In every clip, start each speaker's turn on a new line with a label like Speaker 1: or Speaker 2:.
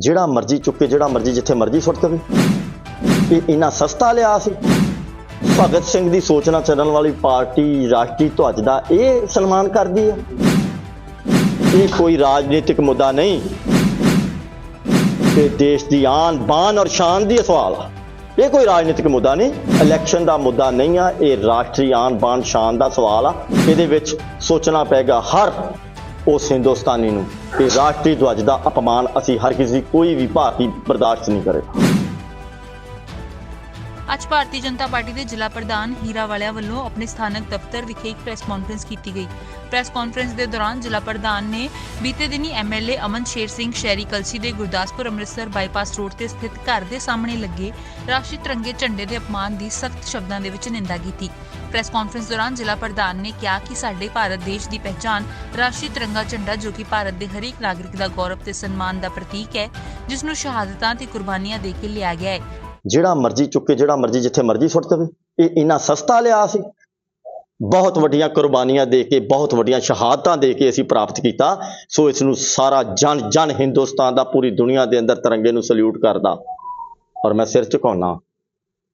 Speaker 1: ਜਿਹੜਾ ਮਰਜ਼ੀ ਚੁੱਕ ਕੇ ਜਿਹੜਾ ਮਰਜ਼ੀ ਜਿੱਥੇ ਮਰਜ਼ੀ ਸੁੱਟ ਦੇਵੇ। ਇਹ ਇੰਨਾ ਸਸਤਾ ਲਿਆ ਸੀ। ਭਗਤ ਸਿੰਘ ਦੀ ਸੋਚਣਾ ਚੱਲਣ ਵਾਲੀ ਪਾਰਟੀ, ਰਾਸ਼ਟਰੀ ਧਵਜ ਦਾ ਇਹ ਸਨਮਾਨ ਕਰਦੀ ਹੈ। ਇਹ ਕੋਈ ਰਾਜਨੀਤਿਕ ਮੁੱਦਾ ਨਹੀਂ। ਇਹ ਦੇਸ਼ ਦੀ ਆਨ ਬਾਨ ਔਰ ਸ਼ਾਨ ਦੀ ਸਵਾਲ ਆ। ਇਹ ਕੋਈ ਰਾਜਨੀਤਿਕ ਮੁੱਦਾ ਨਹੀਂ। ਇਲੈਕਸ਼ਨ ਦਾ ਮੁੱਦਾ ਨਹੀਂ ਆ। ਇਹ ਰਾਸ਼ਟਰੀ ਆਨ ਬਾਨ ਸ਼ਾਨ ਦਾ ਸਵਾਲ ਆ। ਇਹਦੇ ਵਿੱਚ ਸੋਚਣਾ ਪਏਗਾ ਹਰ ਉਸ ਹਿੰਦੁਸਤਾਨੀ ਨੂੰ ਕਿ ਰਾਸ਼ਟਰੀ ਧਵਜ ਦਾ ਅਪਮਾਨ ਅਸੀਂ ਹਰ ਕਿਸੇ ਕੋਈ ਵੀ ਭਾਰਤੀ ਬਰਦਾਸ਼ਤ ਨਹੀਂ ਕਰੇਗਾ
Speaker 2: ਅੱਜ ਭਾਰਤੀ ਜਨਤਾ ਪਾਰਟੀ ਦੇ ਜ਼ਿਲ੍ਹਾ ਪ੍ਰਧਾਨ ਹੀਰਾ ਵਾਲਿਆ ਵੱਲੋਂ ਆਪਣੇ ਸਥਾਨਕ ਦਫ਼ਤਰ ਵਿਖੇ ਇੱਕ ਪ੍ਰੈਸ ਕਾਨਫਰੰਸ ਕੀਤੀ ਗਈ। ਪ੍ਰੈਸ ਕਾਨਫਰੰਸ ਦੇ ਦੌਰਾਨ ਜ਼ਿਲ੍ਹਾ ਪ੍ਰਧਾਨ ਨੇ ਬੀਤੇ ਦਿਨੀ ਐਮਐਲਏ ਅਮਨ ਸ਼ੇਰ ਸਿੰਘ ਸ਼ਹਿਰੀ ਕਲਸੀ ਦੇ ਗੁਰਦਾਸਪੁਰ ਅੰਮ੍ਰਿਤਸਰ ਬਾਈਪਾਸ ਰੋਡ ਤੇ ਸਥਿਤ ਘਰ ਦੇ ਸਾਹਮਣੇ ਲੱਗੇ ਰਾਸ਼ਟਰੀ ਤਿਰੰਗੇ ਝੰਡੇ ਦੇ ਅਪਮਾਨ ਦੀ ਸਖਤ ਸ਼ਬਦਾਂ ਦੇ ਵਿੱਚ ਨਿੰਦਾ ਕੀਤੀ। ਪ੍ਰੈਸ ਕਾਨਫਰੰਸ ਦੌਰਾਨ ਜ਼ਿਲ੍ਹਾ ਪ੍ਰਧਾਨ ਨੇ ਕਿਹਾ ਕਿ ਸਾਡੇ ਭਾਰਤ ਦੇਸ਼ ਦੀ ਪਹਿਚਾਨ ਰਾਸ਼ਟਰੀ ਤਿਰੰਗਾ ਝੰਡਾ ਜੋ ਕਿ ਭਾਰਤ ਦੇ ਹਰੇਕ ਨਾਗਰਿਕ ਦਾ ਗੌਰਵ ਤੇ ਸਨਮਾਨ ਦਾ ਪ੍ਰਤੀਕ ਹੈ, ਜਿਸ ਨੂੰ ਸ਼ਹਾਦਤਾਂ ਤੇ ਕੁਰਬਾਨੀਆਂ ਦੇ ਕੇ ਲਿਆ ਗਿਆ ਹੈ।
Speaker 1: ਜਿਹੜਾ ਮਰਜ਼ੀ ਚੁੱਕ ਕੇ ਜਿਹੜਾ ਮਰਜ਼ੀ ਜਿੱਥੇ ਮਰਜ਼ੀ ਸੁੱਟ ਦੇਵੇ, ਇਹ ਇੰਨਾ ਸਸਤਾ ਲਿਆ ਸੀ। ਬਹੁਤ ਵੱਡੀਆਂ ਕੁਰਬਾਨੀਆਂ ਦੇ ਕੇ, ਬਹੁਤ ਵੱਡੀਆਂ ਸ਼ਹਾਦਤਾਂ ਦੇ ਕੇ ਅਸੀਂ ਪ੍ਰਾਪਤ ਕੀਤਾ। ਸੋ ਇਸ ਨੂੰ ਸਾਰਾ ਜਨ ਜਨ ਹਿੰਦੁਸਤਾਨ ਦਾ ਪੂਰੀ ਦੁਨੀਆ ਦੇ ਅੰਦਰ ਤਿਰੰਗੇ ਨੂੰ ਸਲੂਟ ਕਰਦਾ। ਔਰ ਮੈਂ ਸਿਰ ਝੁਕਾਉਣਾ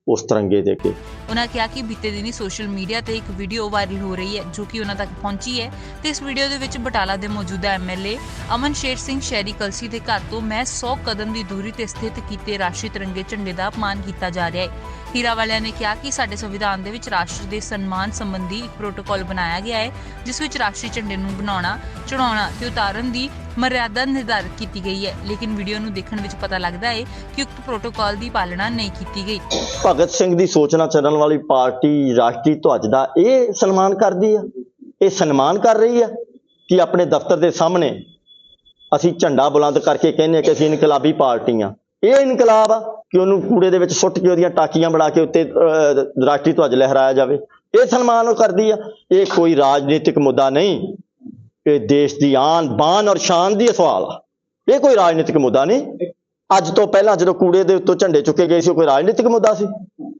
Speaker 1: ਉਸ ਤਿਰੰਗੇ ਦੇ ਕੇ
Speaker 2: ਉਹਨਾਂ ਕਿਹਾ ਕਿ ਬੀਤੇ ਦਿਨੀ ਸੋਸ਼ਲ ਮੀਡੀਆ ਤੇ ਇੱਕ ਵੀਡੀਓ ਵਾਇਰਲ ਹੋ ਰਹੀ ਹੈ, ਜੋ ਕਿ ਉਹਨਾਂ ਤੱਕ ਪਹੁੰਚੀ ਹੈ। ਤੇ ਇਸ ਵੀਡੀਓ ਦੇ ਵਿੱਚ ਬਟਾਲਾ ਦੇ ਮੌਜੂਦਾ ਐਮਐਲਏ ਅਮਨ ਸ਼ੇਰ ਸਿੰਘ ਸ਼ਹਿਰੀ ਕਲਸੀ ਦੇ ਘਰ ਤੋਂ ਮੈਂ 100 ਕਦਮ ਦੀ ਦੂਰੀ ਤੇ ਸਥਿਤ ਕੀਤੇ ਰਾਸ਼ਟਰੀ ਤਿਰੰਗੇ ਝੰਡੇ ਦਾ ਅਪਮਾਨ ਕੀਤਾ ਜਾ ਰਿਹਾ ਹੈ। ਹੀਰਾ ਵਾਲਿਆਂ ਨੇ ਕਿਹਾ ਕਿ ਸਾਡੇ ਸੰਵਿਧਾਨ ਦੇ ਵਿੱਚ ਰਾਸ਼ਟਰ ਦੇ ਸਨਮਾਨ ਸੰਬੰਧੀ ਇੱਕ ਪ੍ਰੋਟੋਕਾਲ ਬਣਾਇਆ ਗਿਆ ਹੈ, ਜਿਸ ਵਿੱਚ ਰਾਸ਼ਟਰੀ ਝੰਡੇ ਨੂੰ ਬਣਾਉਣਾ ਚੜਾਉਣਾ ਤੇ ਉਤਾਰਨ ਦੀ ਮਰਿਆਦਾ ਨਿਰਧਾਰਿਤ ਕੀਤੀ ਗਈ ਹੈ। ਲੇਕਿਨ ਵੀਡੀਓ ਨੂੰ ਦੇਖਣ ਵਿੱਚ ਪਤਾ ਲੱਗਦਾ ਹੈ ਕਿ ਉਕਤ ਪ੍ਰੋਟੋਕਾਲ ਦੀ ਪਾਲਣਾ ਨਹੀਂ ਕੀਤੀ ਗਈ।
Speaker 1: ਭਗਤ ਸਿੰਘ ਦੀ ਸੋਚ ਚੱਲਣ ਵਾਲੀ ਪਾਰਟੀ ਰਾਸ਼ਟਰੀ ਧਵਜ ਦਾ ਇਹ ਸਨਮਾਨ ਕਰਦੀ ਆ ਇਹ ਸਨਮਾਨ ਕਰ ਰਹੀ ਆ ਕਿ ਆਪਣੇ ਦਫ਼ਤਰ ਦੇ ਸਾਹਮਣੇ ਅਸੀਂ ਝੰਡਾ ਬੁਲੰਦ ਕਰਕੇ ਕਹਿੰਦੇ ਆ ਕਿ ਅਸੀਂ ਇਨਕਲਾਬੀ ਪਾਰਟੀ ਆ ਇਹ ਇਨਕਲਾਬ ਆ ਕਿ ਉਹਨੂੰ ਕੂੜੇ ਦੇ ਵਿੱਚ ਸੁੱਟ ਕੇ ਉਹਦੀਆਂ ਟਾਕੀਆਂ ਬਣਾ ਕੇ ਉੱਤੇ ਅਹ, ਰਾਸ਼ਟਰੀ ਧਵਜ ਲਹਿਰਾਇਆ ਜਾਵੇ। ਇਹ ਸਨਮਾਨ ਉਹ ਕਰਦੀ ਆ। ਇਹ ਕੋਈ ਰਾਜਨੀਤਿਕ ਮੁੱਦਾ ਨਹੀਂ। ਇਹ ਦੇਸ਼ ਦੀ ਆਨ ਬਾਨ ਔਰ ਸ਼ਾਨ ਦੀ ਸਵਾਲ ਆ। ਇਹ ਕੋਈ ਰਾਜਨੀਤਿਕ ਮੁੱਦਾ ਨਹੀਂ। ਅੱਜ ਤੋਂ ਪਹਿਲਾਂ ਜਦੋਂ ਕੂੜੇ ਦੇ ਉੱਤੋਂ ਝੰਡੇ ਚੁੱਕੇ ਗਏ ਸੀ ਕੋਈ ਰਾਜਨੀਤਿਕ ਮੁੱਦਾ ਸੀ।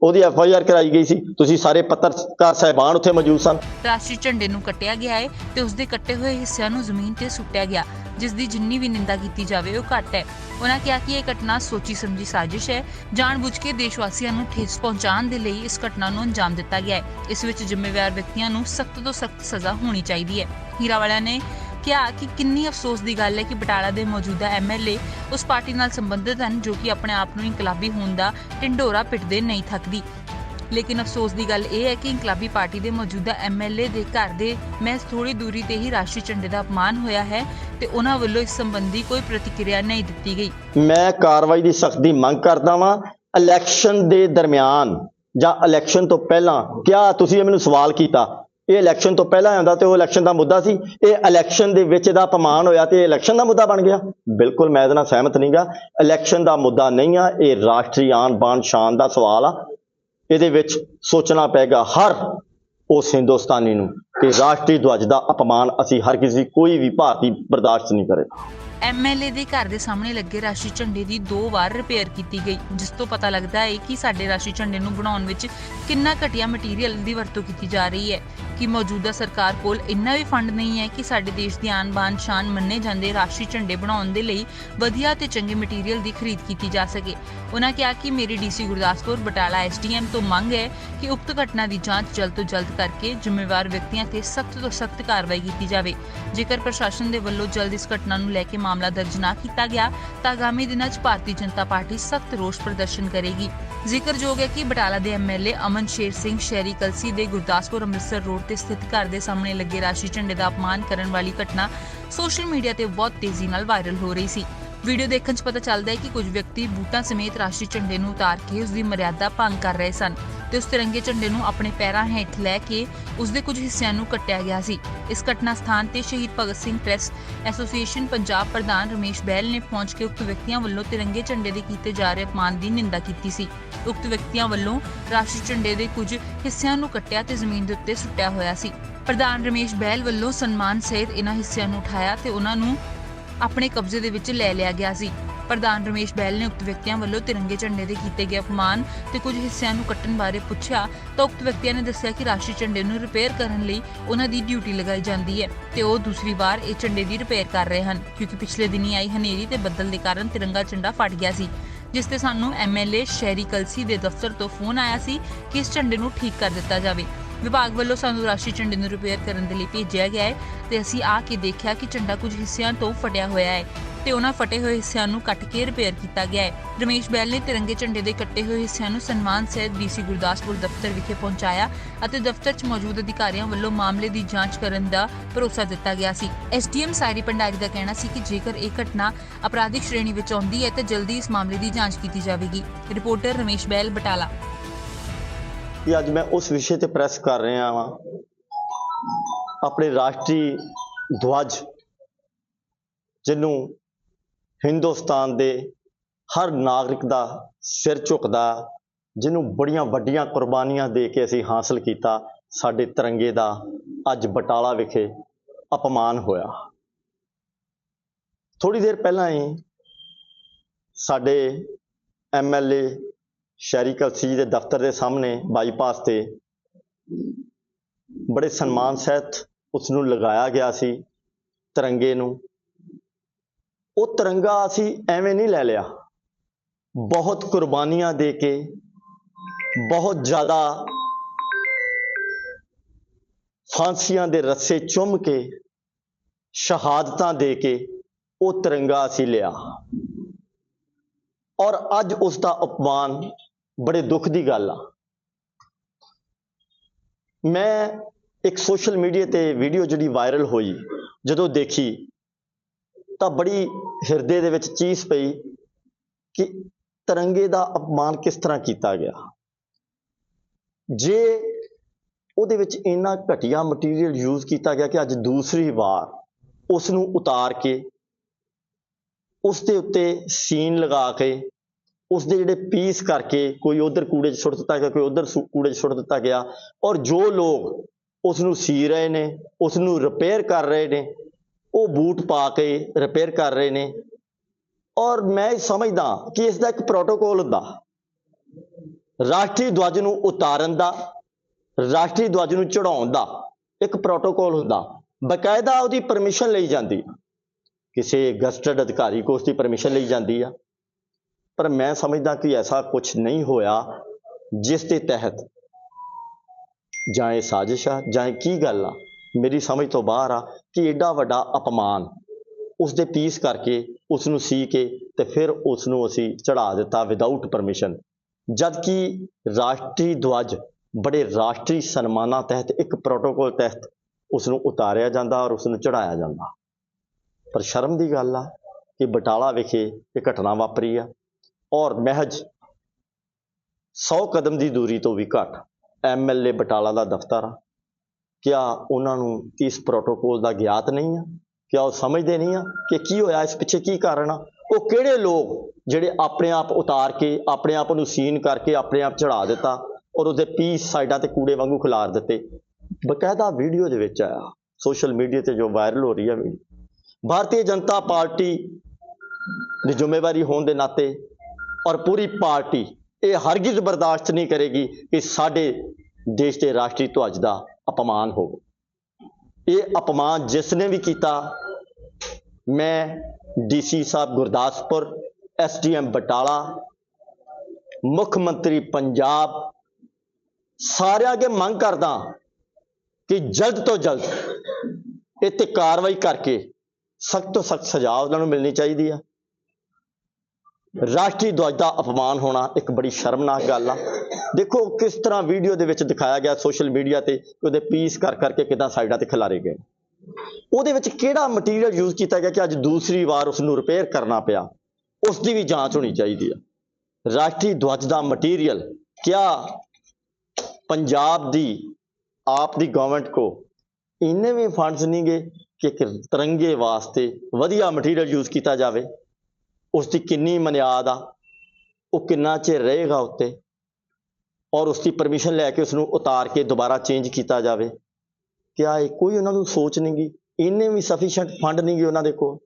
Speaker 1: ਉਹਦੀ ਐਫ ਆਈ ਆਰ ਕਰਾਈ ਗਈ ਸੀ। ਤੁਸੀਂ ਸਾਰੇ ਪੱਤਰਕਾਰ ਸਹਿਬਾਨ ਉੱਥੇ ਮੌਜੂਦ ਸਨ।
Speaker 2: ਰਾਸ਼ਟਰੀ ਝੰਡੇ ਨੂੰ ਕੱਟਿਆ ਗਿਆ ਹੈ ਤੇ ਉਸ ਦੇ ਕੱਟੇ ਹੋਏ ਹਿੱਸਿਆਂ ਨੂੰ ਜ਼ਮੀਨ ਤੇ ਸੁੱਟਿਆ ਗਿਆ ਜਿਸ ਦੀ ਜਿੰਨੀ ਵੀ ਨਿੰਦਾ ਕੀਤੀ ਜਾਵੇ ਉਹ ਘੱਟ ਹੈ। ਉਹਨਾਂ ਕਿਹਾ ਕਿ ਇਹ ਘਟਨਾ ਸੋਚੀ ਸਮਝੀ ਸਾਜ਼ਿਸ਼ ਹੈ। ਜਾਣਬੁੱਝ ਕੇ ਦੇਸ਼ ਵਾਸੀਆਂ ਨੂੰ ਠੇਸ ਪਹੁੰਚਾਉਣ ਦੇ ਲਈ ਇਸ ਘਟਨਾ ਨੂੰ ਅੰਜਾਮ ਦਿੱਤਾ ਗਿਆ ਹੈ। ਇਸ ਵਿੱਚ ਜ਼ਿੰਮੇਵਾਰ ਵਿਅਕਤੀਆਂ ਨੂੰ ਸਖਤ ਤੋਂ ਸਖਤ ਸਜ਼ਾ ਹੋਣੀ ਚਾਹੀਦੀ ਹੈ। ਹੀਰਾ ਵਾਲਿਆਂ ਨੇ ਕਿਹਾ ਕਿ ਕਿੰਨੀ ਅਫਸੋਸ ਦੀ ਗੱਲ ਹੈ ਕਿ ਬਟਾਲਾ ਦੇ ਮੌਜੂਦਾ ਐਮਐਲਏ ਉਸ ਪਾਰਟੀ ਨਾਲ ਸੰਬੰਧਿਤ ਹਨ ਜੋ ਕਿ ਆਪਣੇ ਆਪ ਨੂੰ ਇਨਕਲਾਬੀ ਹੋਣ ਦਾ ਢਿੰਡੋਰਾ ਪਿੱਟਦੇ ਨਹੀਂ ਥੱਕਦੀ। ਲੇਕਿਨ ਅਫਸੋਸ ਦੀ ਗੱਲ ਇਹ ਹੈ ਕਿ ਇਨਕਲਾਬੀ ਪਾਰਟੀ ਦੇ ਮੌਜੂਦਾ ਐਮਐਲਏ ਦੇ ਘਰ ਦੇ ਮਹਿਜ਼ ਥੋੜੀ ਦੂਰੀ ਤੇ ਹੀ ਰਾਸ਼ਟਰੀ ਝੰਡੇ ਦਾ ਅਪਮਾਨ ਹੋਇਆ ਹੈ ਤੇ ਉਹਨਾਂ ਵੱਲੋਂ ਇਸ ਸੰਬੰਧੀ ਕੋਈ ਪ੍ਰਤੀਕਿਰਿਆ ਨਹੀਂ ਦਿੱਤੀ ਗਈ।
Speaker 1: ਮੈਂ ਕਾਰਵਾਈ ਦੀ ਸਖਤ ਦੀ ਮੰਗ ਕਰਦਾ ਵਾਂ, ਇਲੈਕਸ਼ਨ ਦੇ ਦਰਮਿਆਨ ਜਾਂ ਇਲੈਕਸ਼ਨ ਤੋਂ ਪਹਿਲਾਂ ਕਿਆ ਤੁਸੀਂ ਇਹ ਮੈਨੂੰ ਸਵਾਲ ਕੀਤਾ? ਇਹ ਇਲੈਕਸ਼ਨ ਤੋਂ ਪਹਿਲਾਂ ਆਉਂਦਾ ਤੇ ਉਹ ਇਲੈਕਸ਼ਨ ਦਾ ਮੁੱਦਾ ਸੀ। ਇਹ ਇਲੈਕਸ਼ਨ ਦੇ ਵਿੱਚ ਦਾ ਅਪਮਾਨ ਹੋਇਆ ਤੇ ਇਲੈਕਸ਼ਨ ਦਾ ਮੁੱਦਾ ਬਣ ਗਿਆ। ਬਿਲਕੁਲ, ਮੈਂ ਇਹਦੇ ਨਾਲ ਸਹਿਮਤ ਨਹੀਂਗਾ ਇਲੈਕਸ਼ਨ ਦਾ ਮੁੱਦਾ ਨਹੀਂ ਆ, ਇਹ ਰਾਸ਼ਟਰੀ ਆਨ ਬਾਨ ਸ਼ਾਨ ਦਾ ਸਵਾਲ ਆ। ਇਹਦੇ ਵਿੱਚ ਸੋਚਣਾ ਪਏਗਾ ਹਰ ਉਸ ਹਿੰਦੁਸਤਾਨੀ ਨੂੰ ਕਿ ਰਾਸ਼ਟਰੀ ਧਵਜ ਦਾ ਅਪਮਾਨ ਅਸੀਂ ਹਰ ਕਿਸੇ ਕੋਈ ਵੀ ਭਾਰਤੀ ਬਰਦਾਸ਼ਤ ਨਹੀਂ ਕਰੇਗਾ
Speaker 2: ਐਮਐਲਏ ਦੇ ਘਰ ਦੇ ਸਾਹਮਣੇ ਲੱਗੇ ਰਾਸ਼ਟਰੀ ਝੰਡੇ ਦੀ ਦੋ ਵਾਰ ਰਿਪੇਅਰ ਕੀਤੀ ਗਈ, ਜਿਸ ਤੋਂ ਪਤਾ ਲੱਗਦਾ ਹੈ ਕਿ ਸਾਡੇ ਰਾਸ਼ਟਰੀ ਝੰਡੇ ਨੂੰ ਬਣਾਉਣ ਵਿੱਚ ਕਿੰਨਾ ਘਟੀਆ ਮਟੀਰੀਅਲ ਦੀ ਵਰਤੋਂ ਕੀਤੀ ਜਾ ਰਹੀ ਹੈ। ਕਿ ਮੌਜੂਦਾ ਸਰਕਾਰ ਕੋਲ ਇੰਨਾ ਵੀ ਫੰਡ ਨਹੀਂ ਹੈ ਕਿ ਸਾਡੇ ਦੇਸ਼ ਦੀ ਆਨ ਬਾਨ ਸ਼ਾਨ ਮੰਨੇ ਜਾਂਦੇ ਰਾਸ਼ਟਰੀ ਝੰਡੇ ਬਣਾਉਣ ਦੇ ਲਈ ਵਧੀਆ ਤੇ ਚੰਗੇ ਮਟੀਰੀਅਲ ਦੀ ਖਰੀਦ ਕੀਤੀ ਜਾ ਸਕੇ? ਉਹਨਾਂ ਕਿਹਾ ਕਿ ਮੇਰੀ ਡੀਸੀ ਗੁਰਦਾਸਪੁਰ, ਬਟਾਲਾ ਐਸਡੀਐਮ ਤੋਂ ਮੰਗ ਹੈ ਕਿ ਉਕਤ ਘਟਨਾ ਦੀ ਜਾਂਚ ਜਲਦ ਤੋਂ ਜਲਦ ਕਰਕੇ ਜ਼ਿੰਮੇਵਾਰ ਵਿਅਕਤੀਆਂ ਤੇ ਸਖਤ ਤੋਂ ਸਖਤ ਕਾਰਵਾਈ ਕੀਤੀ ਜਾਵੇ। ਜੇਕਰ ਪ੍ਰਸ਼ਾਸਨ ਦੇ ਵੱਲੋਂ ਜਲਦ ਇਸ ਘਟਨਾ ਨੂੰ ਲੈ ਕੇ ਮਾਮਲਾ ਦਰਜ ਨਾ ਕੀਤਾ ਗਿਆ, ਤਾਂ ਆਗਾਮੀ ਦਿਨਾਂ 'ਚ ਭਾਰਤੀ ਜਨਤਾ ਪਾਰਟੀ ਸਖਤ ਰੋਸ ਪ੍ਰਦਰਸ਼ਨ ਕਰੇਗੀ। ਜ਼ਿਕਰਯੋਗ ਹੈ ਕਿ ਬਟਾਲਾ ਦੇ ਐਮਐਲਏ ਅਮਨ ਸ਼ੇਰ ਸਿੰਘ ਸ਼ਹਿਰੀ ਕਲਸੀ ਦੇ ਗੁਰਦਾਸਪੁਰ ਅੰਮ੍ਰਿਤਸਰ ਰੋਡ ਤੇ ਸਥਿਤ ਘਰ ਦੇ ਸਾਹਮਣੇ ਲੱਗੇ ਰਾਸ਼ੀ ਝੰਡੇ ਦਾ ਅਪਮਾਨ ਕਰਨ ਵਾਲੀ ਘਟਨਾ ਸੋਸ਼ਲ ਮੀਡੀਆ ਤੇ ਬਹੁਤ ਤੇਜ਼ੀ ਨਾਲ ਵਾਇਰਲ ਹੋ ਰਹੀ ਸੀ। ਵੀਡੀਓ ਦੇਖਣ 'ਚ ਪਤਾ ਚੱਲਦਾ ਹੈ ਕਿ ਕੁਝ ਵਿਅਕਤੀ ਬੂਟਾਂ ਸਮੇਤ ਰਾਸ਼ਟਰੀ ਝੰਡੇ ਨੂੰ ਉਤਾਰ ਕੇ ਉਸ ਦੀ ਮਰਿਆਦਾ ਭੰਗ ਕਰ ਰਹੇ ਸਨ। ਤੇ ਉਸ ਤਿਰੰਗੇ ਝੰਡੇ ਨੂੰ ਆਪਣੇ ਪੈਰਾਂ ਹੇਠ ਲੈ ਕੇ ਉਸ ਦੇ ਕੁਝ ਹਿੱਸਿਆਂ ਨੂੰ ਕੱਟਿਆ ਗਿਆ ਸੀ। ਇਸ ਘਟਨਾ ਸਥਾਨ ਤੇ ਸ਼ਹੀਦ ਭਗਤ ਸਿੰਘ ਪ੍ਰੈਸ ਐਸੋਸੀਏਸ਼ਨ ਪੰਜਾਬ ਪ੍ਰਧਾਨ ਰਮੇਸ਼ ਬਹਿਲ ਨੇ ਪਹੁੰਚ ਕੇ ਉਕਤ ਵਿਅਕਤੀਆਂ ਵੱਲੋਂ ਤਿਰੰਗੇ ਝੰਡੇ ਦੇ ਕੀਤੇ ਜਾ ਰਹੇ ਅਪਮਾਨ ਦੀ ਨਿੰਦਾ ਕੀਤੀ ਸੀ। ਉਕਤ ਵਿਅਕਤੀਆਂ ਵੱਲੋਂ ਰਾਸ਼ਟਰੀ ਝੰਡੇ ਦੇ ਕੁਝ ਹਿੱਸਿਆਂ ਨੂੰ ਕੱਟਿਆ ਤੇ ਜ਼ਮੀਨ ਦੇ ਉੱਤੇ ਸੁੱਟਿਆ ਹੋਇਆ ਸੀ। ਪ੍ਰਧਾਨ ਰਮੇਸ਼ ਬਹਿਲ ਵੱਲੋਂ ਸਨਮਾਨ ਸਹਿਤ ਇਹਨਾਂ ਹਿੱਸਿਆਂ ਨੂੰ ਉਠਾਇਆ ਤੇ ਉਹਨਾਂ ਨੂੰ ਆਪਣੇ ਕਬਜ਼ੇ ਦੇ ਵਿੱਚ ਲੈ ਲਿਆ ਗਿਆ ਸੀ। ਪ੍ਰਧਾਨ ਰਮੇਸ਼ ਬੈਲ ਨੇ ਉਕਤ ਵਿਅਕਤੀਆਂ ਵੱਲੋਂ ਤਿਰੰਗੇ ਝੰਡੇ ਦੇ ਕੀਤੇ ਗਏ ਅਪਮਾਨ ਤੇ ਕੁਝ ਹਿੱਸਿਆਂ ਨੂੰ ਕੱਟਣ ਬਾਰੇ ਪੁੱਛਿਆ, ਤਾਂ ਉਕਤ ਵਿਅਕਤੀਆਂ ਨੇ ਦੱਸਿਆ ਕਿ ਰਾਸ਼ਟਰੀ ਝੰਡੇ ਨੂੰ ਰਿਪੇਅਰ ਕਰਨ ਲਈ ਉਹਨਾਂ ਦੀ ਡਿਊਟੀ ਲਗਾਈ ਜਾਂਦੀ ਹੈ ਤੇ ਉਹ ਦੂਸਰੀ ਵਾਰ ਇਹ ਝੰਡੇ ਦੀ ਰਿਪੇਅਰ ਕਰ ਰਹੇ ਹਨ, ਕਿਉਂਕਿ ਪਿਛਲੇ ਦਿਨੀ ਆਈ ਹਨੇਰੀ ਤੇ ਬੱਦਲ ਦੇ ਕਾਰਨ ਤਿਰੰਗਾ ਝੰਡਾ ਫਟ ਗਿਆ ਸੀ, ਜਿਸ ਤੇ ਸਾਨੂੰ ਐਮਐਲਏ ਸ਼ਹਿਰੀ ਕਲਸੀ ਦੇ ਦਫ਼ਤਰ ਤੋਂ ਫੋਨ ਆਇਆ ਸੀ ਕਿ ਇਸ ਝੰਡੇ ਨੂੰ ਠੀਕ ਕਰ ਦਿੱਤਾ ਜਾਵੇ। ਵਿਭਾਗ ਵੱਲੋਂ ਸਾਨੂੰ ਰਾਸ਼ਟਰੀ ਝੰਡੇ ਨੂੰ ਰਿਪੇਅਰ ਕਰਨ ਦੇ ਲਈ ਭੇਜਿਆ ਗਿਆ ਹੈ ਤੇ ਅਸੀਂ ਆ ਕੇ ਦੇਖਿਆ ਕਿ ਝੰਡਾ ਕੁਝ ਹਿੱਸਿਆਂ ਤੋਂ ਫਟਿਆ ਹੋਇਆ ਹੈ। ਤੇ ਉਹਨਾਂ ਫਟੇ ਹੋਏ ਹਿੱਸਿਆਂ ਨੂੰ ਕੱਟ ਕੇ ਰਿਪੇਅਰ ਕੀਤਾ ਗਿਆ ਹੈ। ਰਮੇਸ਼ ਬੈਲ ਨੇ ਤਿਰੰਗੇ ਝੰਡੇ ਦੇ ਕੱਟੇ ਹੋਏ ਹਿੱਸਿਆਂ ਨੂੰ ਸਨਮਾਨ ਸਹਿਤ ਡੀਸੀ ਗੁਰਦਾਸਪੁਰ ਦਫ਼ਤਰ ਵਿਖੇ ਪਹੁੰਚਾਇਆ ਅਤੇ ਦਫ਼ਤਰ 'ਚ ਮੌਜੂਦ ਅਧਿਕਾਰੀਆਂ ਵੱਲੋਂ ਮਾਮਲੇ ਦੀ ਜਾਂਚ ਕਰਨ ਦਾ ਭਰੋਸਾ ਦਿੱਤਾ ਗਿਆ ਸੀ। ਐਸਡੀਐਮ ਸਾਰੀ ਭੰਡਾਰੀ ਦਾ ਕਹਿਣਾ ਸੀ ਕਿ ਜੇਕਰ ਇਹ ਘਟਨਾ ਅਪਰਾਧਿਕ ਸ਼੍ਰੇਣੀ ਵਿੱਚ ਆਉਂਦੀ ਹੈ ਤਾਂ ਜਲਦੀ ਇਸ ਮਾਮਲੇ ਦੀ ਜਾਂਚ ਕੀਤੀ ਜਾਵੇਗੀ। ਰਿਪੋਰਟਰ ਰਮੇਸ਼ ਬੈਲ, ਬਟਾਲਾ।
Speaker 1: ਕਿ ਅੱਜ ਮੈਂ ਉਸ ਵਿਸ਼ੇ ਤੇ ਪ੍ਰੈਸ ਕਰ ਰਿਹਾ ਹਾਂ ਆਪਣੇ ਰਾਸ਼ਟਰੀ ਧਵਜ, ਜਿਹਨੂੰ ਹਿੰਦੁਸਤਾਨ ਦੇ ਹਰ ਨਾਗਰਿਕ ਦਾ ਸਿਰ ਝੁਕਦਾ, ਜਿਹਨੂੰ ਬੜੀਆਂ ਵੱਡੀਆਂ ਕੁਰਬਾਨੀਆਂ ਦੇ ਕੇ ਅਸੀਂ ਹਾਸਲ ਕੀਤਾ, ਸਾਡੇ ਤਿਰੰਗੇ ਦਾ ਅੱਜ ਬਟਾਲਾ ਵਿਖੇ ਅਪਮਾਨ ਹੋਇਆ। ਥੋੜੀ ਦੇਰ ਪਹਿਲਾਂ ਹੀ ਸਾਡੇ ਐਮਐਲਏ ਸ਼ਹਿਰੀ ਕਲਸੀ ਦੇ ਦਫ਼ਤਰ ਦੇ ਸਾਹਮਣੇ ਬਾਈਪਾਸ ਤੇ ਬੜੇ ਸਨਮਾਨ ਸਹਿਤ ਉਸ ਨੂੰ ਲਗਾਇਆ ਗਿਆ ਸੀ, ਤਿਰੰਗੇ ਨੂੰ। ਉਹ ਤਿਰੰਗਾ ਅਸੀਂ ਐਵੇਂ ਨਹੀਂ ਲੈ ਲਿਆ। ਬਹੁਤ ਕੁਰਬਾਨੀਆਂ ਦੇ ਕੇ, ਬਹੁਤ ਜ਼ਿਆਦਾ ਫਾਂਸੀਆਂ ਦੇ ਰੱਸੇ ਚੁੰਮ ਕੇ, ਸ਼ਹਾਦਤਾਂ ਦੇ ਕੇ ਉਹ ਤਿਰੰਗਾ ਅਸੀਂ ਲਿਆ। ਔਰ ਅੱਜ ਉਸ ਦਾ ਅਪਮਾਨ ਬੜੇ ਦੁੱਖ ਦੀ ਗੱਲ ਆ। ਮੈਂ ਇੱਕ ਸੋਸ਼ਲ ਮੀਡੀਆ ਤੇ ਵੀਡੀਓ ਜਿਹੜੀ ਵਾਇਰਲ ਹੋਈ, ਜਦੋਂ ਦੇਖੀ ਤਾਂ ਬੜੀ ਹਿਰਦੇ ਦੇ ਵਿੱਚ ਚੀਸ ਪਈ ਕਿ ਤਿਰੰਗੇ ਦਾ ਅਪਮਾਨ ਕਿਸ ਤਰ੍ਹਾਂ ਕੀਤਾ ਗਿਆ। ਜੇ ਉਹਦੇ ਵਿੱਚ ਇੰਨਾ ਘਟੀਆ ਮਟੀਰੀਅਲ ਯੂਜ਼ ਕੀਤਾ ਗਿਆ ਕਿ ਅੱਜ ਦੂਸਰੀ ਵਾਰ ਉਸ ਨੂੰ ਉਤਾਰ ਕੇ, ਉਸ ਦੇ ਉੱਤੇ ਸੀਨ ਲਗਾ ਕੇ, ਉਸ ਦੇ ਜਿਹੜੇ ਪੀਸ ਕਰਕੇ ਕੋਈ ਉਧਰ ਕੂੜੇ 'ਚ ਸੁੱਟ ਦਿੱਤਾ ਗਿਆ, ਕੋਈ ਉਧਰ ਕੂੜੇ 'ਚ ਸੁੱਟ ਦਿੱਤਾ ਗਿਆ ਔਰ ਜੋ ਲੋਕ ਉਸ ਨੂੰ ਸੀ ਰਹੇ ਨੇ ਉਸ ਨੂੰ ਰਿਪੇਅਰ ਕਰ ਰਹੇ ਨੇ ਉਹ ਬੂਟ ਪਾ ਕੇ ਰਿਪੇਅਰ ਕਰ ਰਹੇ ਨੇ। ਔਰ ਮੈਂ ਸਮਝਦਾ ਕਿ ਇਸ ਦਾ ਇੱਕ ਪ੍ਰੋਟੋਕੋਲ ਹੁੰਦਾ। ਰਾਸ਼ਟਰੀ ਧਵਜ ਨੂੰ ਉਤਾਰਨ ਦਾ, ਰਾਸ਼ਟਰੀ ਧਵਜ ਨੂੰ ਚੜਾਉਣ ਦਾ ਇੱਕ ਪ੍ਰੋਟੋਕੋਲ ਹੁੰਦਾ। ਬਕਾਇਦਾ ਉਹਦੀ ਪਰਮਿਸ਼ਨ ਲਈ ਜਾਂਦੀ। ਕਿਸੇ ਗਸਟਡ ਅਧਿਕਾਰੀ ਕੋਲ ਉਸਦੀ ਪਰਮਿਸ਼ਨ ਲਈ ਜਾਂਦੀ ਆ। ਪਰ ਮੈਂ ਸਮਝਦਾ ਕਿ ਐਸਾ ਕੁਝ ਨਹੀਂ ਹੋਇਆ ਜਿਸ ਦੇ ਤਹਿਤ ਜਾਂ ਇਹ ਸਾਜ਼ਿਸ਼ ਆ ਜਾਂ ਇਹ ਕੀ ਗੱਲ ਆ। ਮੇਰੀ ਸਮਝ ਤੋਂ ਬਾਹਰ ਆ ਕਿ ਐਡਾ ਵੱਡਾ ਅਪਮਾਨ ਉਸ ਦੇ ਪੀਸ ਕਰਕੇ ਉਸ ਨੂੰ ਸੀ ਕੇ ਤੇ ਫਿਰ ਉਸ ਨੂੰ ਅਸੀਂ ਚੜਾ ਦਿੱਤਾ ਵਿਦਆਊਟ ਪਰਮਿਸ਼ਨ ਜਦ ਕਿ ਰਾਸ਼ਟਰੀ ਧਵਜ ਬੜੇ ਰਾਸ਼ਟਰੀ ਸਨਮਾਨਾਂ ਤਹਿਤ ਇੱਕ ਪ੍ਰੋਟੋਕੋਲ ਤਹਿਤ ਉਸ ਨੂੰ ਉਤਾਰਿਆ ਜਾਂਦਾ ਔਰ ਉਸ ਨੂੰ ਚੜਾਇਆ ਜਾਂਦਾ। ਪਰ ਸ਼ਰਮ ਦੀ ਗੱਲ ਆ ਕਿ ਬਟਾਲਾ ਵਿਖੇ ਇਹ ਘਟਨਾ ਵਾਪਰੀ ਆ ਔਰ ਮਹਿਜ 100 ਕਦਮ ਦੀ ਦੂਰੀ ਤੋਂ ਵੀ ਘੱਟ ਐਮਐਲਏ ਬਟਾਲਾ ਦਾ ਦਫ਼ਤਰ ਆ। ਕਿਆ ਉਹਨਾਂ ਨੂੰ ਇਸ ਪ੍ਰੋਟੋਕੋਲ ਦਾ ਗਿਆਤ ਨਹੀਂ ਆ? ਕਿਆ ਉਹ ਸਮਝਦੇ ਨਹੀਂ ਆ ਕਿ ਕੀ ਹੋਇਆ? ਇਸ ਪਿੱਛੇ ਕੀ ਕਾਰਨ ਆ? ਉਹ ਕਿਹੜੇ ਲੋਕ ਜਿਹੜੇ ਆਪਣੇ ਆਪ ਉਤਾਰ ਕੇ, ਆਪਣੇ ਆਪ ਨੂੰ ਸੀਨ ਕਰਕੇ, ਆਪਣੇ ਆਪ ਚੜਾ ਦਿੱਤਾ ਔਰ ਉਹਦੇ ਪੀਸ ਸਾਈਡਾਂ ਤੇ ਕੂੜੇ ਵਾਂਗੂ ਖਿਲਾਰ ਦਿੱਤੇ? ਬਕਾਇਦਾ ਵੀਡੀਓ ਦੇ ਵਿੱਚ ਆਇਆ ਸੋਸ਼ਲ ਮੀਡੀਆ ਤੇ ਜੋ ਵਾਇਰਲ ਹੋ ਰਹੀ ਹੈ ਵੀਡੀਓ ਭਾਰਤੀ ਜਨਤਾ ਪਾਰਟੀ ਦੀ ਜ਼ਿੰਮੇਵਾਰੀ ਹੋਣ ਦੇ ਨਾਤੇ ਔਰ ਪੂਰੀ ਪਾਰਟੀ ਇਹ ਹਰਗਿਜ਼ ਬਰਦਾਸ਼ਤ ਨਹੀਂ ਕਰੇਗੀ ਕਿ ਸਾਡੇ ਦੇਸ਼ ਦੇ ਰਾਸ਼ਟਰੀ ਧਵਜ ਦਾ ਅਪਮਾਨ ਹੋਵੇ ਇਹ ਅਪਮਾਨ ਜਿਸ ਨੇ ਵੀ ਕੀਤਾ, ਮੈਂ ਡੀਸੀ ਸਾਹਿਬ ਗੁਰਦਾਸਪੁਰ ਐਸਡੀਐਮ ਬਟਾਲਾ, ਮੁੱਖ ਮੰਤਰੀ ਪੰਜਾਬ, ਸਾਰਿਆਂ ਅੱਗੇ ਮੰਗ ਕਰਦਾ ਕਿ ਜਲਦ ਤੋਂ ਜਲਦ ਇਹ ਤੇ ਕਾਰਵਾਈ ਕਰਕੇ ਸਖਤ ਤੋਂ ਸਖਤ ਸਜ਼ਾ ਉਹਨਾਂ ਨੂੰ ਮਿਲਣੀ ਚਾਹੀਦੀ ਆ। ਰਾਸ਼ਟਰੀ ਧਵਜ ਦਾ ਅਪਮਾਨ ਹੋਣਾ ਇੱਕ ਬੜੀ ਸ਼ਰਮਨਾਕ ਗੱਲ ਆ। ਦੇਖੋ ਕਿਸ ਤਰ੍ਹਾਂ ਵੀਡੀਓ ਦੇ ਵਿੱਚ ਦਿਖਾਇਆ ਗਿਆ ਸੋਸ਼ਲ ਮੀਡੀਆ ਤੇ ਕਿ ਉਹਦੇ ਪੀਸ ਕਰ ਕਰਕੇ ਕਿਦਾਂ ਸਾਈਡਾਂ ਤੇ ਖਿਲਾਰੇ ਗਏ। ਉਹਦੇ ਵਿੱਚ ਕਿਹੜਾ ਮਟੀਰੀਅਲ ਯੂਜ਼ ਕੀਤਾ ਗਿਆ ਕਿ ਅੱਜ ਦੂਸਰੀ ਵਾਰ ਉਸ ਨੂੰ ਰਿਪੇਅਰ ਕਰਨਾ ਪਿਆ? ਉਸ ਦੀ ਵੀ ਜਾਂਚ ਹੋਣੀ ਚਾਹੀਦੀ ਆ। ਰਾਸ਼ਟਰੀ ਧਵਜ ਦਾ ਮਟੀਰੀਅਲ ਕਿਆ ਪੰਜਾਬ ਦੀ, ਆਪ ਦੀ ਗਵਰਨਮੈਂਟ ਕੋ ਇੰਨੇ ਵੀ ਫੰਡਸ ਨਹੀਂਗੇ ਕਿ ਇੱਕ ਤਿਰੰਗੇ ਵਾਸਤੇ ਵਧੀਆ ਮਟੀਰੀਅਲ ਯੂਜ਼ ਕੀਤਾ ਜਾਵੇ। ਉਸ ਦੀ ਕਿੰਨੀ ਮਨਿਆਦ ਆ, ਉਹ ਕਿੰਨਾ ਚਿਰ ਰਹੇਗਾ ਉੱਤੇ? ਔਰ ਉਸ ਦੀ ਪਰਮਿਸ਼ਨ ਲੈ ਕੇ ਉਸ ਨੂੰ ਉਤਾਰ ਕੇ ਦੁਬਾਰਾ ਚੇਂਜ ਕੀਤਾ ਜਾਵੇ। ਕਿਆ ਇਹ ਕੋਈ ਉਹਨਾਂ ਨੂੰ ਸੋਚ ਨਹੀਂ ਨਹੀਂਗੀ ਇੰਨੇ ਵੀ ਸਫੀਸ਼ੀਐਂਟ ਫੰਡ ਨਹੀਂ ਨਹੀਂਗੇ ਉਹਨਾਂ ਦੇ ਕੋਲ।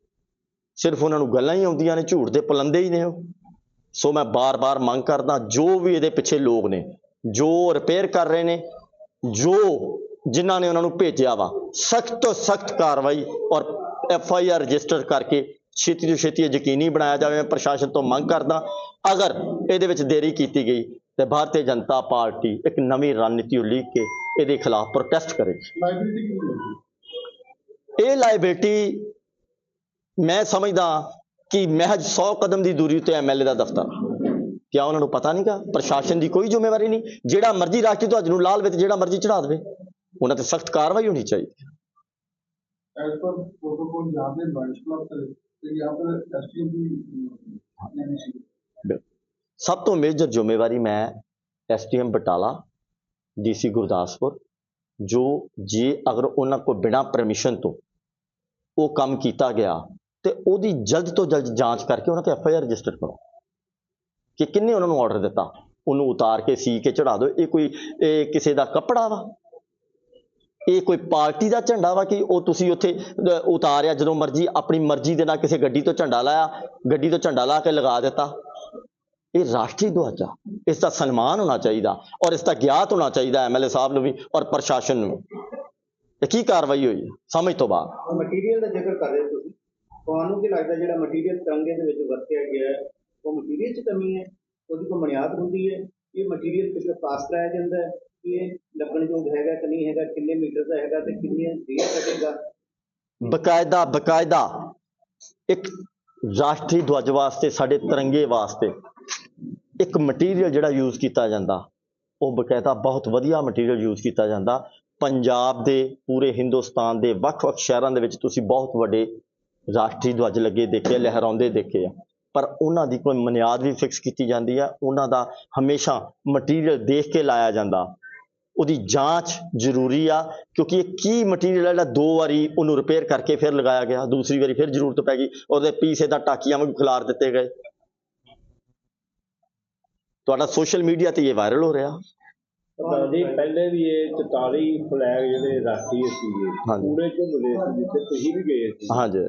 Speaker 1: ਸਿਰਫ ਉਹਨਾਂ ਨੂੰ ਗੱਲਾਂ ਹੀ ਆਉਂਦੀਆਂ ਨੇ, ਝੂਠ ਦੇ ਪਲੰਦੇ ਹੀ ਨੇ ਉਹ। ਸੋ ਮੈਂ ਬਾਰ-ਬਾਰ ਮੰਗ ਕਰਦਾ, ਜੋ ਵੀ ਇਹਦੇ ਪਿੱਛੇ ਲੋਕ ਨੇ, ਜੋ ਰਿਪੇਅਰ ਕਰ ਰਹੇ ਨੇ, ਜੋ ਜਿਨ੍ਹਾਂ ਨੇ ਉਹਨਾਂ ਨੂੰ ਭੇਜਿਆ ਵਾ, ਸਖਤ ਤੋਂ ਸਖਤ ਕਾਰਵਾਈ ਔਰ ਐਫ ਆਈ ਆਰ ਰਜਿਸਟਰ ਕਰਕੇ ਛੇਤੀ ਤੋਂ ਛੇਤੀ ਯਕੀਨੀ ਬਣਾਇਆ ਜਾਵੇ, ਮੈਂ ਪ੍ਰਸ਼ਾਸਨ ਤੋਂ ਮੰਗ ਕਰਦਾ, ਅਗਰ ਇਹਦੇ ਵਿੱਚ ਦੇਰੀ ਕੀਤੀ ਗਈ, ਤਾਂ ਭਾਰਤੀ ਜਨਤਾ ਪਾਰਟੀ ਇੱਕ ਨਵੀਂ ਰਣਨੀਤੀ ਉਲੀਕ ਕੇ ਇਹਦੇ ਖਿਲਾਫ ਪ੍ਰੋਟੈਸਟ ਕਰੇਗੀ। ਇਹ ਲਾਇਬਿਲਟੀ ਮੈਂ ਸਮਝਦਾ ਕਿ ਮਹਿਜ 100 ਕਦਮ ਦੀ ਦੂਰੀ ਉਤੇ ਐਮਐਲਏ ਦਾ ਦਫ਼ਤਰ। ਕਿਆ ਉਹਨਾਂ ਨੂੰ ਪਤਾ ਨਹੀਂ ਨਹੀਂਗਾ? ਪ੍ਰਸ਼ਾਸਨ ਦੀ ਕੋਈ ਜ਼ਿੰਮੇਵਾਰੀ ਨਹੀਂ। ਜਿਹੜਾ ਮਰਜ਼ੀ ਰਾਸ਼ਟਰੀ ਧਵਜ ਨੂੰ ਲਾਲ ਵਿੱਚ ਜਿਹੜਾ ਮਰਜ਼ੀ ਚੜਾ ਦੇਵੇ, ਉਹਨਾਂ ਤੇ ਸਖਤ ਕਾਰਵਾਈ ਹੋਣੀ ਚਾਹੀਦੀ ਸਭ ਤੋਂ ਮੇਜਰ ਜ਼ਿੰਮੇਵਾਰੀ ਮੈਂ ਐਸਟੀਐਮ ਬਟਾਲਾ, ਡੀਸੀ ਗੁਰਦਾਸਪੁਰ, ਜੋ ਜੇ ਅਗਰ ਉਹਨਾਂ ਕੋ ਬਿਨਾ ਪਰਮਿਸ਼ਨ ਤੋਂ ਉਹ ਕੰਮ ਕੀਤਾ ਗਿਆ ਤੇ ਉਹਦੀ ਜਲਦ ਤੋਂ ਜਲਦ ਜਾਂਚ ਕਰਕੇ ਉਹਨਾਂ ਤੇ ਐਫ ਆਈ ਆਰ ਰਜਿਸਟਰ ਕਰੋ। ਕਿ ਕਿੰਨੇ ਉਹਨਾਂ ਨੂੰ ਆਰਡਰ ਦਿੱਤਾ, ਉਹਨੂੰ ਉਤਾਰ ਕੇ ਸੀ ਕੇ ਚੜਾ ਦਿਓ, ਇਹ ਕੋਈ, ਇਹ ਕਿਸੇ ਦਾ ਕੱਪੜਾ ਵਾ? ਇਹ ਕੋਈ ਪਾਰਟੀ ਦਾ ਝੰਡਾ ਵਾ ਕਿ ਉਹ ਤੁਸੀਂ ਉੱਥੇ ਉਤਾਰਿਆ ਜਦੋਂ ਮਰਜ਼ੀ, ਆਪਣੀ ਮਰਜ਼ੀ ਦੇ ਨਾਲ ਕਿਸੇ ਗੱਡੀ ਤੋਂ ਝੰਡਾ ਲਾਇਆ, ਗੱਡੀ ਤੋਂ ਝੰਡਾ ਲਾ ਕੇ ਲਗਾ ਦਿੱਤਾ। ਇਹ ਰਾਸ਼ਟਰੀ ਦੁਆਜਾ ਇਸ ਦਾ ਸਨਮਾਨ ਹੋਣਾ ਚਾਹੀਦਾ ਔਰ ਇਸ ਦਾ ਗਿਆਤ ਹੋਣਾ ਚਾਹੀਦਾ ਐਮਐਲਏ ਸਾਹਿਬ ਨੂੰ ਵੀ ਔਰ ਪ੍ਰਸ਼ਾਸਨ ਨੂੰ। ਵੀ। ਇਹ ਕੀ ਕਾਰਵਾਈ ਹੋਈ? ਹੈ ਸਮਝ ਤੋਂ ਬਾਅਦ।
Speaker 3: ਮਟੀਰੀਅਲ ਦਾ ਜ਼ਿਕਰ ਕਰ ਰਹੇ ਹੋ ਤੁਸੀਂ। ਤੁਹਾਨੂੰ ਕੀ ਲੱਗਦਾ ਜਿਹੜਾ ਮਟੀਰੀਅਲ ਤਿਰੰਗੇ ਦੇ ਵਿੱਚ ਵਰਤਿਆ ਗਿਆ ਉਹ ਮਟੀਰੀਅਲ 'ਚ ਕਮੀ ਹੈ? ਉਹਦੀ ਕੋਈ ਬੁਨਿਆਦ ਹੁੰਦੀ ਹੈ? ਇਹ ਮਟੀਰੀਅਲ ਕਿਸੇ ਪਾਸ ਕਰਾਇਆ ਜਾਂਦਾ ਹੈ। ਇਹ ਲੱਗਣਯੋਗ ਹੈਗਾ ਕਿ ਨਹੀਂ ਹੈਗਾ, ਕਿੰਨੇ ਮੀਟਰ ਦਾ ਹੈਗਾ ਤੇ ਕਿੰਨੇ ਦੇਰ ਲੱਗੇਗਾ?
Speaker 1: ਬਕਾਇਦਾ ਬਕਾਇਦਾ ਇੱਕ ਰਾਸ਼ਟਰੀ ਧਵਜ ਵਾਸਤੇ, ਸਾਡੇ ਤਿਰੰਗੇ ਵਾਸਤੇ ਇੱਕ ਮਟੀਰੀਅਲ ਜਿਹੜਾ ਯੂਜ਼ ਕੀਤਾ ਜਾਂਦਾ, ਉਹ ਬਕਾਇਦਾ ਬਹੁਤ ਵਧੀਆ ਮਟੀਰੀਅਲ ਯੂਜ਼ ਕੀਤਾ ਜਾਂਦਾ। ਪੰਜਾਬ ਦੇ, ਪੂਰੇ ਹਿੰਦੁਸਤਾਨ ਦੇ ਵੱਖ-ਵੱਖ ਸ਼ਹਿਰਾਂ ਦੇ ਵਿੱਚ ਤੁਸੀਂ ਬਹੁਤ ਵੱਡੇ ਰਾਸ਼ਟਰੀ ਧਵਜ ਲੱਗੇ ਦੇਖੇ, ਲਹਿਰਾਉਂਦੇ ਦੇਖੇ ਆ। ਪਰ ਉਹਨਾਂ ਦੀ ਕੋਈ ਮਨਿਆਦ ਵੀ ਫਿਕਸ ਕੀਤੀ ਜਾਂਦੀ ਆ। ਉਹਨਾਂ ਦਾ ਹਮੇਸ਼ਾ ਮਟੀਰੀਅਲ ਦੇਖ ਕੇ ਲਾਇਆ ਜਾਂਦਾ। ਉਹਦੀ ਜਾਂਚ ਜ਼ਰੂਰੀ ਆ ਕਿਉਂਕਿ ਇਹ ਕੀ ਮਟੀਰੀਅਲ ਹੈ ਜਿਹੜਾ ਦੋ ਵਾਰੀ ਉਹਨੂੰ ਰਿਪੇਅਰ ਕਰਕੇ ਫਿਰ ਲਗਾਇਆ ਗਿਆ ਦੂਸਰੀ ਵਾਰੀ ਫਿਰ ਜ਼ਰੂਰਤ ਪੈ ਗਈ ਉਹਦੇ ਪੀਸੇ ਦਾ ਟਾਕੀਆਂ ਵੀ ਖਿਲਾਰ ਦਿੱਤੇ ਗਏ। ਤੁਹਾਡਾ ਸੋਸ਼ਲ ਮੀਡੀਆ ਤੇ ਇਹ ਵਾਇਰਲ ਹੋ ਰਿਹਾ।
Speaker 4: ਜੀ ਪਹਿਲੇ ਵੀ ਇਹ 44 ਫਲੈਗ ਜਿਹੜੇ ਰਾਸ਼ਟਰੀ ਸੀਗੇ
Speaker 1: ਹਾਂਜੀ।
Speaker 4: ਪੂਰੇ ਝੁੰਮਲੇ ਸੀ ਜਿੱਥੇ ਤੁਸੀਂ ਵੀ ਗਏ ਸੀ।
Speaker 1: ਹਾਂਜੀ।